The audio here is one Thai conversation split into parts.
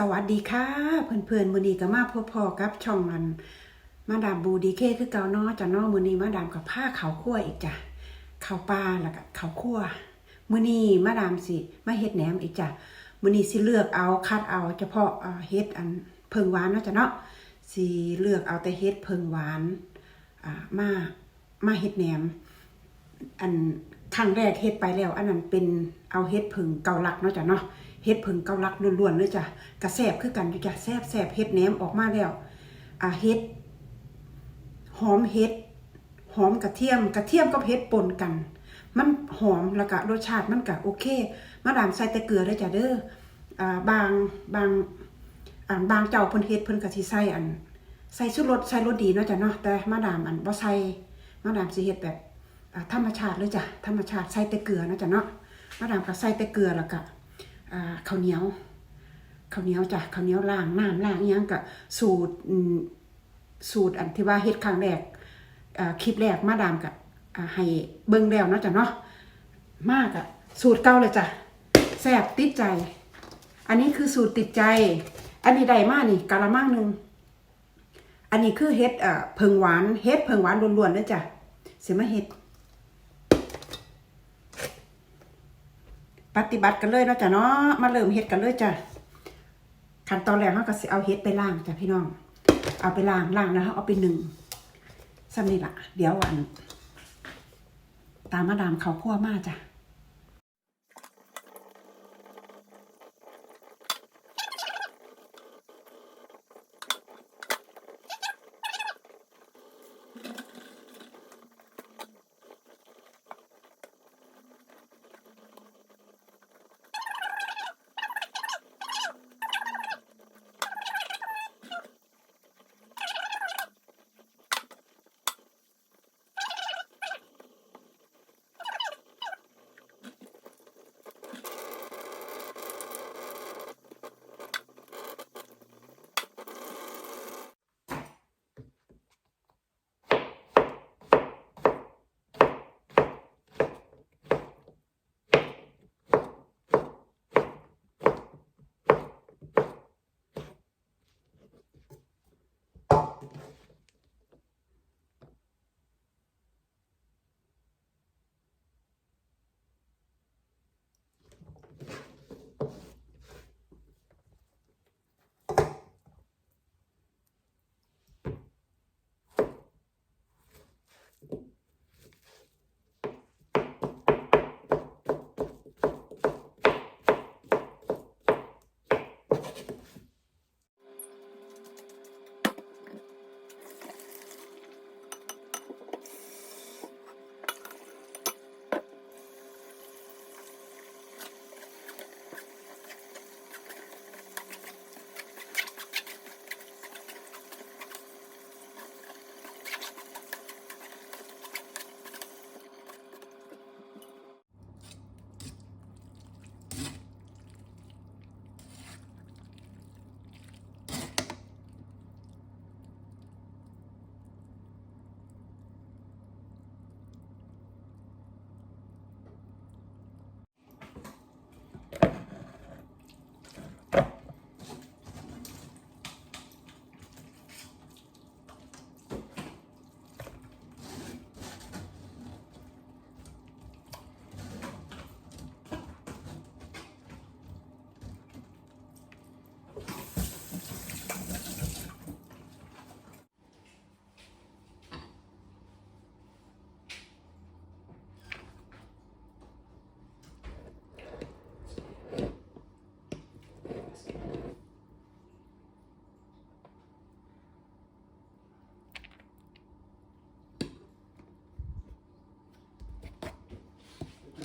สวัสดีค่ะเพื่อนๆมื้อนี้ก็มาพบพอกับช่องอันมาดามบูดีเคคือเกาเนาะจ้ะเนาะมื้อนีมาดามกับผ้าขาวคั่วอีกจ้ะขาวปลาแล้วก็ขาวคั่วมือนีมาดามสิมาเฮ็ดแหนมอีกจ้ะมือนีสิเลือกเอาคัดเอาเฉพาะเฮ็ดอันเพิงหวานเนาะจ้ะเนาะสิเลือกเอาแต่เฮ็ดเพิงหวานอ่ามามาเฮ็ดแหนม อันครั้งแรกเฮ็ดไปแล้ว อันนั้นเป็นเอาเฮ็ดผึ่งเกาลักเนาะจ้ะเนาะ เฮ็ดเผึ่งเกาลักล้วนๆเลยจ้ะกระแซบคือกันอยู่จ้ะแซบแซบเฮ็ดแหนมออกมาแล้วอ่าเฮ็ดหอมเฮ็ดหอมกระเทียมกระเทียมกับเฮ็ดปนกัน มันหอมแล้วก็รสชาติมันก็โอเคมาดามใส่แต่เกลือเด้จ้ะเด้ออ่าบางบางอ่าบางเจ้าเพิ่นเฮ็ดเพิ่นก็สิใส่อัน ใส่ชูรสใส่รสดีเนาะจ้ะเนาะแต่มาดามอันบ่ใส่มาดามสิเฮ็ดแบบธรรมชาติเลยจ้ะธรรมชาติใส่แต่เกลือนะจ้ะเนาะมาดามก็ใส่แต่เกลือแล้วก็ อ่าข้าวเหนียวข้าวเหนียวจ้ะข้าวเหนียวล้างน้ำล้างยังก็สูตรสูตรอันที่ว่าเฮ็ดครั้งแรกคลิปแรกมาดามก็อ่าให้เบิ่งแล้วเนาะจ้ะเนาะมากอะสูตรเก่าเลยจ้ะแซ่บติดใจ อันนี้คือสูตรติดใจ อันนี้ได้มากนี่กะละมังหนึ่งอันนี้คือเฮ็ดเอ่อพิงหวานเฮ็ดเพิงหวานล้วนๆเลยจ้ะเสิมาเฮ็ด ปฏิบัติกันเลยเนาะจ้ะเนาะมาเริ่มเฮ็ดกันเลยจ้ะขั้นตอนแรกเราก็สิเอาเฮ็ดไปล้างจ้ะพี่น้อง เอาไปล้างล้างแล้วเอาไปหนึ่งซ้ำนี่ละเดี๋ยววันตามมาดามเขาพั่วมาจ้ะ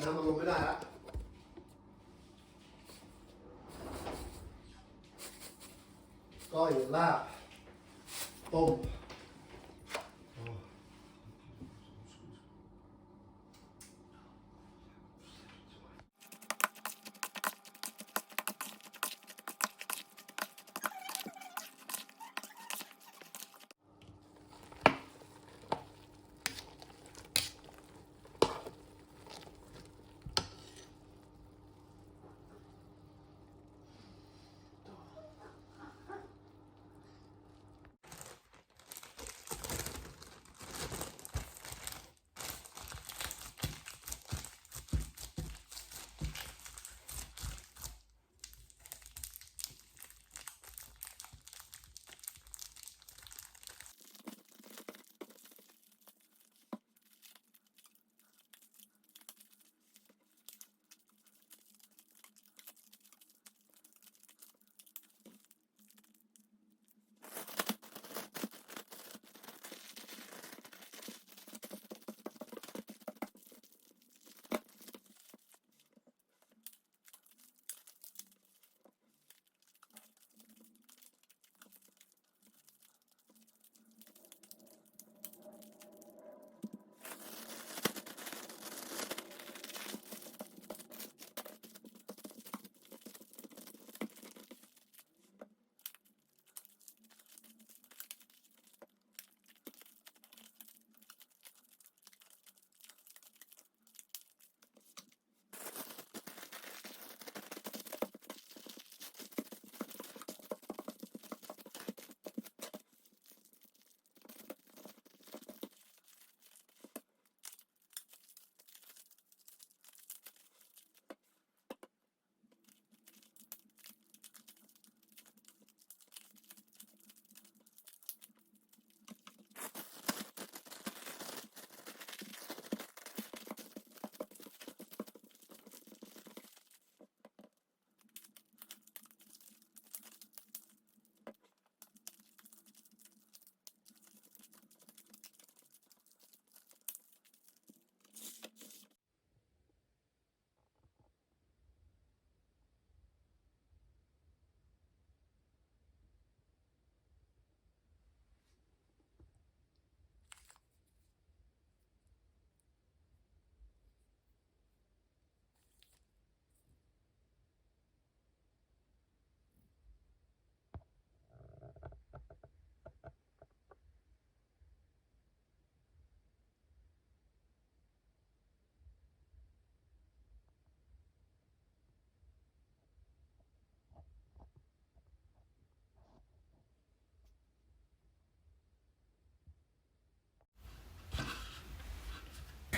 น้ำมันลงไม่ได้ละก้อยลาบต้ม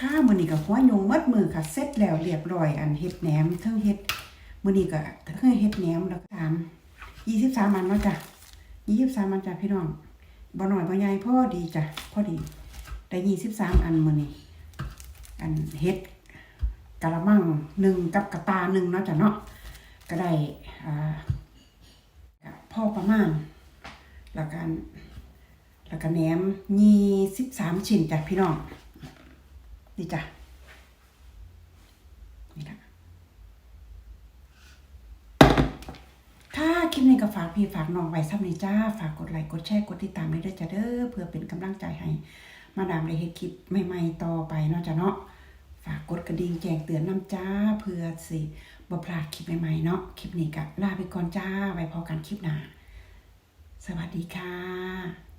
ค่ะมื้อนี้ก็หัวยงมัดมือค่ะเสร็จแล้วเรียบร้อยอันเฮ็ดแหนมเทั้งเฮ็ดมื้อนี้ก็เทั้งเฮ็ดแหนมแล้วก็ถามอันเนาะจ้ะ23อันจ้ะพี่น้องบ่น้อยบ่ใหญ่พ่อดีจ้ะพ่อดีได้23อันมื้อนี้อันเฮ็ดกะละมังหนึ่งกับกระตาหนึ่งเนาะจ้ะเนาะก็ได้อ่าก็พอประมาณแล้วกันแล้วก็แหนมยี่สิบสามชิ้นจ้ะพี่น้อง นี่จ้ะนี่ค่ะถ้าคลิปนี้ก็ฝากพี่ฝากน้องไว้ซ้ำนี้จ้า ฝากกดไลค์กดแชร์กดติดตามให้ด้วยจ้ะเด้อเพื่อเป็นกำลังใจให้ มาดามได้เฮ็ดคลิปใหม่ๆต่อไปเนาะจ้ะเนาะฝากกดกระดิ่งแจ้งเตือนน้ำจ้าเพื่อสิบ่พลาดคลิปใหม่ๆเนาะคลิปนี้ก็ลาไปก่อนจ้าไว้พอกันคลิปหน้าสวัสดีค่ะ